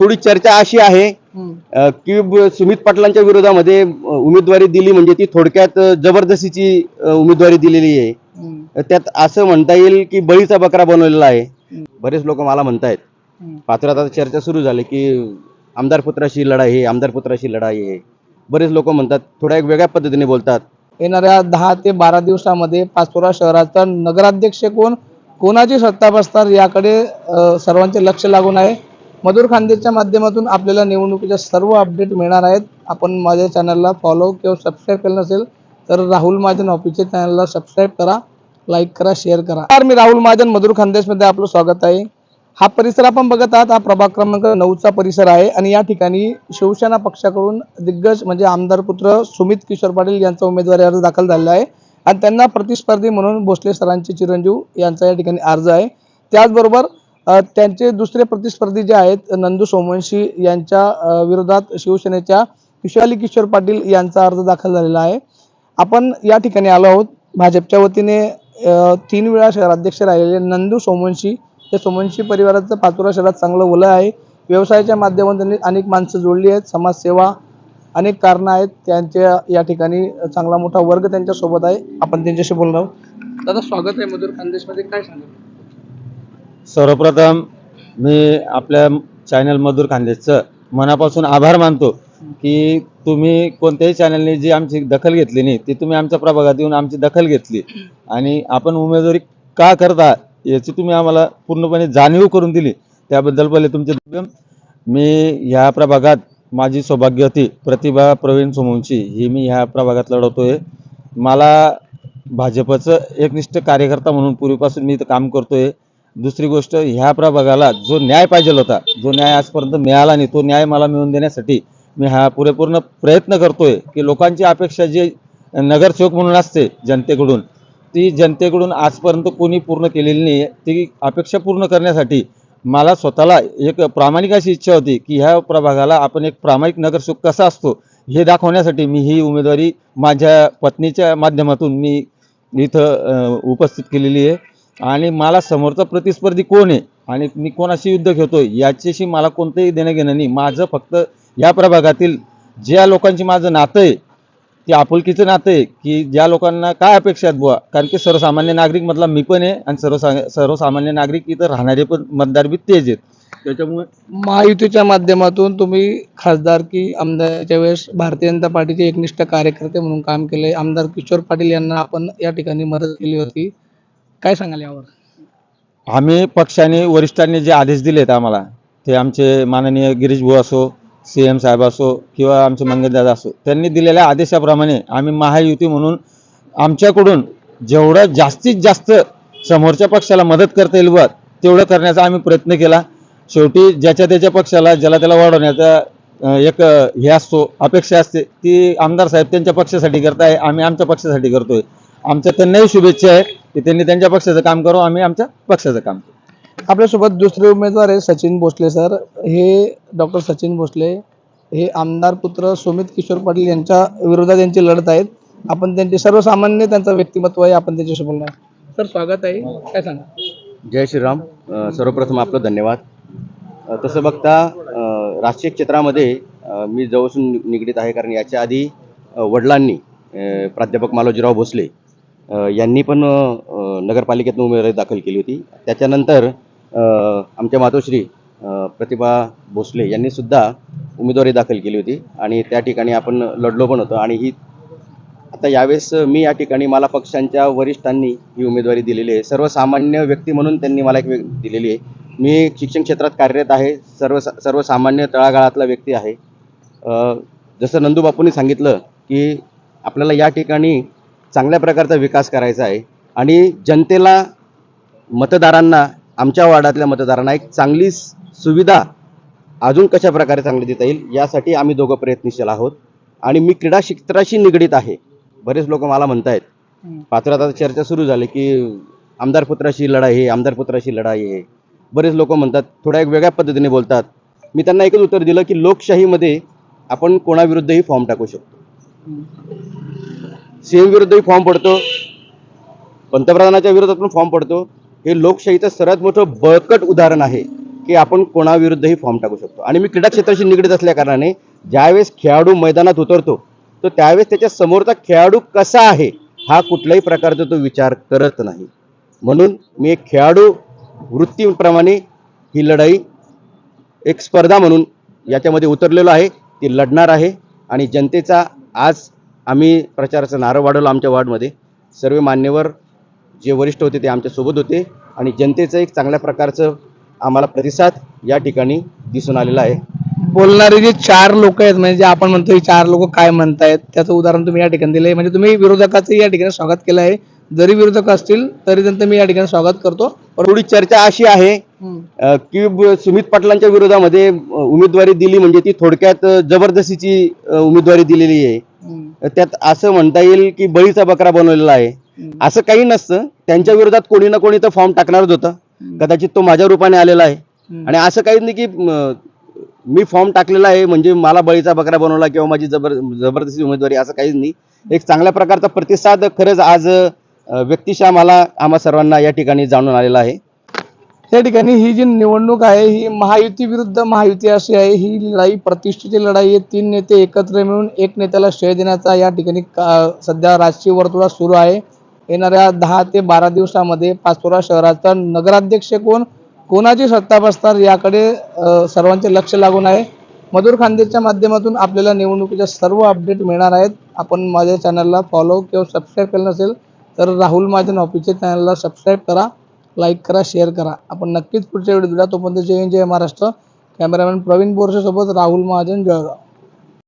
थोडी चर्चा अशी आहे. की सुमित पाटलांच्या विरोधामध्ये उमेदवारी दिली म्हणजे ती थोडक्यात जबरदस्तीची उमेदवारी दिलेली आहे. त्यात असं म्हणता येईल की बळीचा बकरा बनवलेला आहे. बरेच लोक मला म्हणतायत. पात्रात आता चर्चा सुरू झाली की आमदार पुत्राशी लढाई आहे आमदार पुत्राशी लढाई आहे. बरेच लोक म्हणतात थोड्या एक वेगळ्या पद्धतीने बोलतात. येणाऱ्या दहा ते बारा दिवसामध्ये पाचोरा शहराचा नगराध्यक्ष कोण? कोणाची सत्ता बसणार याकडे सर्वांचे लक्ष लागून आहे. मधुर खांदेच्या माध्यमातून आपल्याला निवडणुकीच्या सर्व अपडेट मिळणार आहेत. आपण माझ्या चॅनलला फॉलो किंवा सबस्क्राईब केलं नसेल तर राहुल महाजन ऑफिसच्या चॅनलला सबस्क्राईब करा लाईक करा शेअर करा. तर मी राहुल महाजन मधुर खानदेशमध्ये आपलं स्वागत आहे. हा परिसर आपण बघत आहात हा प्रभाग क्रमांक नऊचा परिसर आहे आणि या ठिकाणी शिवसेना पक्षाकडून दिग्गज म्हणजे आमदार पुत्र सुमित किशोर पाटील यांचा उमेदवारी अर्ज दाखल झालेला आहे. आणि त्यांना प्रतिस्पर्धी म्हणून भोसले सरांचे चिरंजीव यांचा या ठिकाणी अर्ज आहे. त्याचबरोबर त्यांचे दुसरे प्रतिस्पर्धी जे आहेत नंदू सोमवंशी यांच्या विरोधात शिवसेनेच्या किशोराली किशोर पाटील यांचा अर्ज दाखल झालेला आहे. आपण या ठिकाणी आलो आहोत. भाजपच्या वतीने तीन वेळा शहराध्यक्ष राहिलेले नंदू सोमवंशी हे सोमवंशी परिवाराचं पाचोरा शहरात चांगलं ओलं आहे. व्यवसायाच्या माध्यमातून त्यांनी अनेक माणसं जोडली आहेत. समाजसेवा अनेक कारणं आहेत. त्यांच्या या ठिकाणी चांगला मोठा वर्ग त्यांच्यासोबत आहे. आपण त्यांच्याशी बोलणार आहोत. दादा स्वागत आहे मधुर खानदेशमध्ये. काय सांगाल? सर्वप्रथम मी आपल्या चॅनल मधुर खांदेचं मनापासून आभार मानतो की तुम्ही कोणत्याही चॅनलने जी आमची दखल घेतली नाही ती तुम्ही आमच्या प्रभागात येऊन आमची दखल घेतली. आणि आपण उमेदवारी का करता याची तुम्ही आम्हाला पूर्णपणे जाणीव करून दिली. त्याबद्दल पहिले तुमचे मी ह्या प्रभागात माझी सौभाग्यवती प्रतिभा प्रवीण सोमवंशी ही मी ह्या प्रभागात लढवतोय. मला भाजपचं एकनिष्ठ कार्यकर्ता म्हणून पूर्वीपासून मी इथं काम करतोय. दुसरी गोष्ट ह्या प्रभागाला जो न्याय पाहिजे होता जो न्याय आजपर्यंत मिळाला नाही तो न्याय मला मिळवून देण्यासाठी मी हा पुरेपूर्ण प्रयत्न करतोय की लोकांची अपेक्षा जी नगरसेवक म्हणून असते जनतेकडून ती जनतेकडून आजपर्यंत कोणी पूर्ण केलेली नाही. ती अपेक्षा पूर्ण करण्यासाठी मला स्वतःला एक प्रामाणिक अशी इच्छा होती की ह्या प्रभागाला आपण एक प्रामाणिक नगरसेवक कसा असतो हे दाखवण्यासाठी मी ही उमेदवारी माझ्या पत्नीच्या माध्यमातून मी इथं उपस्थित केलेली आहे. आणि मला समोरचा प्रतिस्पर्धी कोण आहे? आणि मी कोणाशी युद्ध घेतोय याच्याशी मला कोणतंही देणं घेणं नाही. माझं फक्त या प्रभागातील ज्या लोकांची माझं नातं आहे ते आपुलकीचं नातं आहे की ज्या लोकांना काय अपेक्षा आहेत बुवा? कारण की सर्वसामान्य नागरिक मधला मी पण आहे आणि सर्वसा सर्वसामान्य नागरिक इथं राहणारे पण मतदार बी तेच आहेत. त्याच्यामुळे महायुतीच्या माध्यमातून तुम्ही खासदार की आमदारच्या वेळेस भारतीय जनता पार्टीचे एकनिष्ठ कार्यकर्ते म्हणून काम केले. आमदार किशोर पाटील यांना आपण या ठिकाणी मदत केली होती. काय सांगाल यावर? आम्ही पक्षाने वरिष्ठांनी जे आदेश दिलेत आम्हाला ते आमचे माननीय गिरीश भाऊ असो सी एम साहेब असो किंवा आमचे मंगलदादा असो त्यांनी दिलेल्या आदेशाप्रमाणे आम्ही महायुती म्हणून आमच्याकडून जेवढं जास्तीत जास्त समोरच्या पक्षाला मदत करता येईल व तेवढं करण्याचा आम्ही प्रयत्न केला. शेवटी ज्याच्या त्याच्या पक्षाला ज्याला त्याला वाढवण्याचा एक हे असतो अपेक्षा असते ती आमदार साहेब त्यांच्या पक्षासाठी करताय आम्ही आमच्या पक्षासाठी करतोय. आमच्या त्यांनाही शुभेच्छा आहे. की त्यांनी त्यांच्या पक्षाचं काम करू आम्ही आमच्या पक्षाचं काम करू. आपल्यासोबत दुसरे उमेदवार आहे सचिन भोसले सर. हे डॉक्टर सचिन भोसले हे आमदार पुत्र सुमित किशोर पाटील यांच्या विरोधात यांची लढत आहेत. आपण त्यांचे सर्वसामान्य त्यांचं व्यक्तिमत्व आहे आपण त्यांच्याशी बोलणार. सर स्वागत आहे. काय सांगा? जय श्रीराम. अ, सर्वप्रथम आपलं धन्यवाद. अ, तसं बघता अ, राजकीय क्षेत्रामध्ये अ, मी जवळून निगडीत आहे कारण याच्या आधी अ, वडिलांनी अ, प्राध्यापक मालोजीराव भोसले यांनी पण नगरपालिकेतून उमेदवारी दाखल केली होती. त्याच्यानंतर आमच्या मातोश्री प्रतिभा भोसले यांनी सुद्धा उमेदवारी दाखल केली होती. आणि त्या ठिकाणी आपण लढलो पण होतो. आणि ही आता यावेळेस मी या ठिकाणी मला पक्षांच्या वरिष्ठांनी ही उमेदवारी दिलेली आहे. सर्वसामान्य व्यक्ती म्हणून त्यांनी मला एक दिलेली आहे. मी शिक्षण क्षेत्रात कार्यरत आहे. सर्व सर्वसामान्य तळागाळातला व्यक्ती आहे. जसं नंदूबापूंनी सांगितलं की आपल्याला या ठिकाणी चांगल्या प्रकारचा विकास करायचा आहे. आणि जनतेला मतदारांना आमच्या वार्डातल्या मतदारांना एक चांगली सुविधा अजून कशा प्रकारे चांगली देता येईल यासाठी आम्ही दोघं प्रयत्नशील आहोत. आणि मी क्रीडा क्षेत्राशी निगडीत आहे. बरेच लोक मला म्हणतायत पात्रात आता चर्चा सुरू झाली की आमदार पुत्राशी लढाई आहे आमदार पुत्राशी लढाई आहे. बरेच लोक म्हणतात थोड्या एक वेगळ्या पद्धतीने बोलतात. मी त्यांना एकच उत्तर दिलं की लोकशाहीमध्ये आपण कोणाविरुद्धही फॉर्म टाकू शकतो. सीएम विरुद्धही फॉर्म पडतो. पंतप्रधानाच्या विरोधात पण फॉर्म पडतो. हे लोकशाहीचं सर्वात मोठं बळकट उदाहरण आहे की आपण कोणाविरुद्धही फॉर्म टाकू शकतो. आणि मी क्रीडा क्षेत्राशी निगडीत असल्या कारणाने ज्यावेळेस खेळाडू मैदानात उतरतो तर त्यावेळेस त्याच्या समोरचा खेळाडू कसा आहे हा कुठल्याही प्रकारचा तो विचार करत नाही. म्हणून मी एक खेळाडू वृत्तीप्रमाणे ही लढाई एक स्पर्धा म्हणून याच्यामध्ये उतरलेलो आहे. ती लढणार आहे. आणि जनतेचा आज आम्ही प्रचाराचा नारळ वाढवला आमच्या वॉर्डमध्ये. सर्व मान्यवर जे वरिष्ठ होते ते आमच्यासोबत होते आणि जनतेचं एक चांगल्या प्रकारचं आम्हाला प्रतिसाद या ठिकाणी दिसून आलेला आहे. बोलणारे जे चार लोक आहेत म्हणजे जे आपण म्हणतो हे चार लोक काय म्हणतायत त्याचं उदाहरण तुम्ही या ठिकाणी दिलंय. म्हणजे तुम्ही विरोधकाचं या ठिकाणी स्वागत केलं आहे. जरी विरोधक असतील तरी त्यांचं मी या ठिकाणी स्वागत करतो. थोडी चर्चा अशी आहे की सुमित पाटलांच्या विरोधामध्ये उमेदवारी दिली म्हणजे ती थोडक्यात जबरदस्तीची उमेदवारी दिलेली आहे. त्यात असं म्हणता येईल की बळीचा बकरा बनवलेला आहे. असं काही नसतं. त्यांच्या विरोधात कोणी ना कोणी तर फॉर्म टाकणारच होतं. कदाचित तो माझ्या रूपाने आलेला आहे. आणि असं काही नाही की म, फॉर्म टाकलेला आहे म्हणजे मला बळीचा बकरा बनवला किंवा माझी जबर जबरदस्ती उमेदवारी असं काहीच नाही. एक चांगल्या प्रकारचा प्रतिसाद खरंच आज व्यक्तिशः मला आम्हा सर्वांना या ठिकाणी जाणून आलेला आहे. या ठिकाणी ही जी निवडणूक आहे ही महायुती विरुद्ध महायुती अशी आहे. ही लढाई प्रतिष्ठेची लढाई आहे. तीन नेते एकत्र मिळून एक नेत्याला श्रेय देण्याचा या ठिकाणी का- सध्या राजकीय वर्तुळात सुरू आहे. येणाऱ्या दहा ते बारा दिवसामध्ये पाचोरा शहराचा नगराध्यक्ष कोण कोणाची सत्ता बसणार याकडे सर्वांचे लक्ष लागून आहे. मधुर खांदेच्या माध्यमातून आपल्याला निवडणुकीच्या सर्व अपडेट मिळणार आहेत. आपण माझ्या चॅनलला फॉलो किंवा सबस्क्राईब केलं नसेल तर राहुल महाजन ऑफिसच्या चॅनलला सबस्क्राईब करा. लाईक करा शेअर करा. आपण नक्कीच पुढच्या व्हिडिओ दिला तोपर्यंत जय हिंद जय महाराष्ट्र. कॅमेरामॅन प्रवीण बोरसेसोबत राहुल महाजन जळगाव.